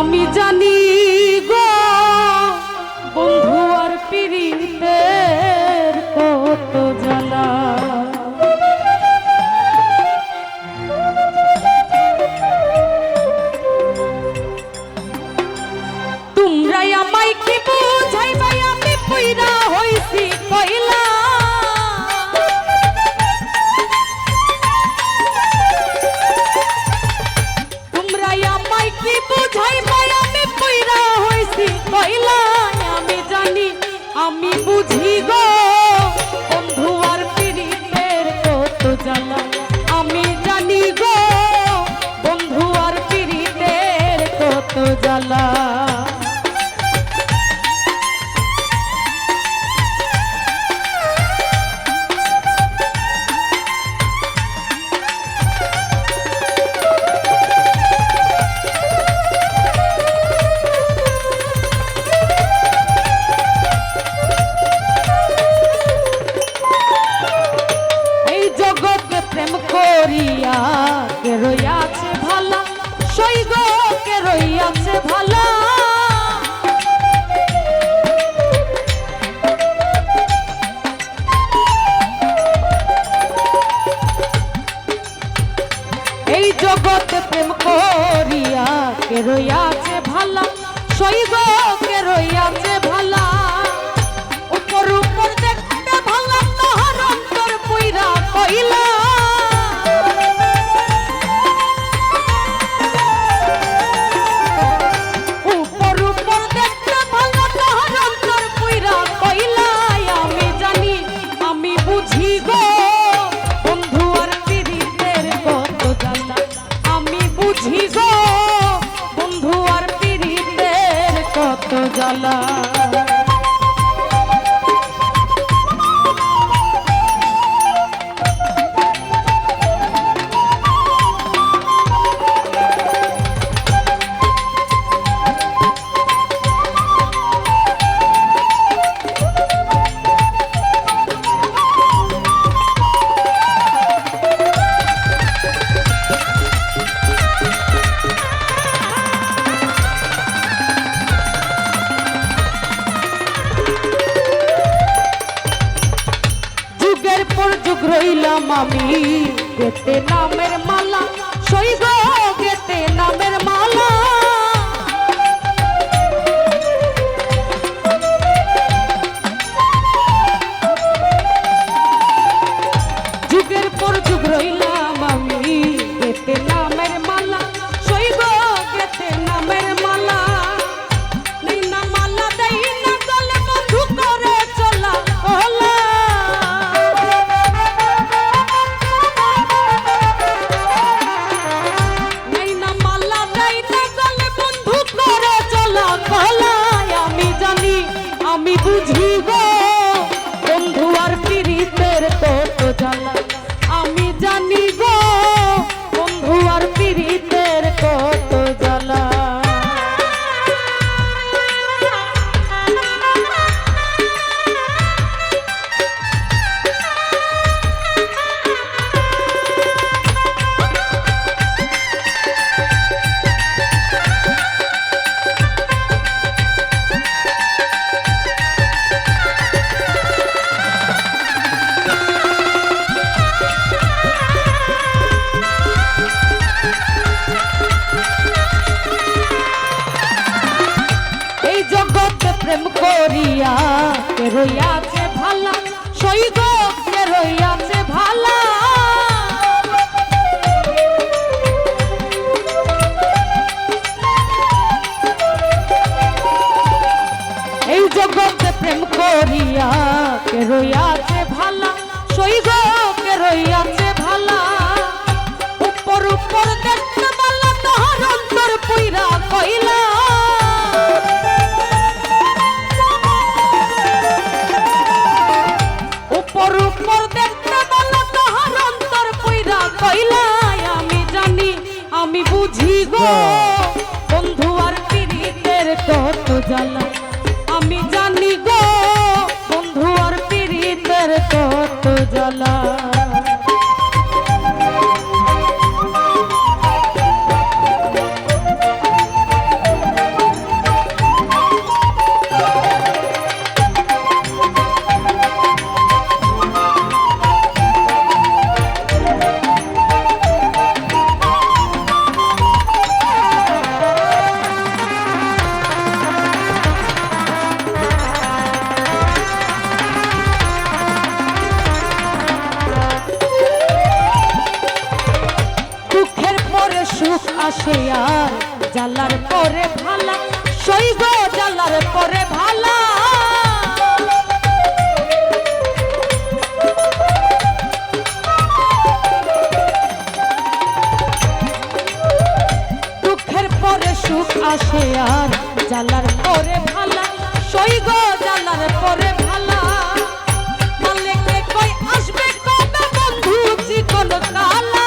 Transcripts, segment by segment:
আমি জানি আমি বুঝি গো। কেরই আছে ভালো সইব কেরই আছে লীলা যেতে নামের করিয়া, কে রইয়াছে ভালা সৈগ কে রইয়াছে ভালা। এই জগতে প্রেম করিয়া, কে রইয়াছে ভালা সৈগ কে রইয়াছে ভালা। উপর উপর দেখতে পালা, তাহার অন্তর পুইরা কইলা। গো বন্ধু আর পীড়িতের কত জ্বালা। আমি জানি গো বন্ধু আর পীড়িতের কত জ্বালা। সে আর জ্বালার পরে ভালা সইব পরে ভালা। দুঃখের পরে সুখ আসে আর জালার পরে ভালা সইব জ্বালার পরে ভালা। মালিকে কই আসবে কবে বন্ধু কালা?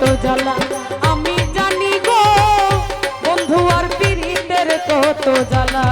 কত জ্বালা আমি জানি গো বন্ধু আর পিড়িতের কত জ্বালা।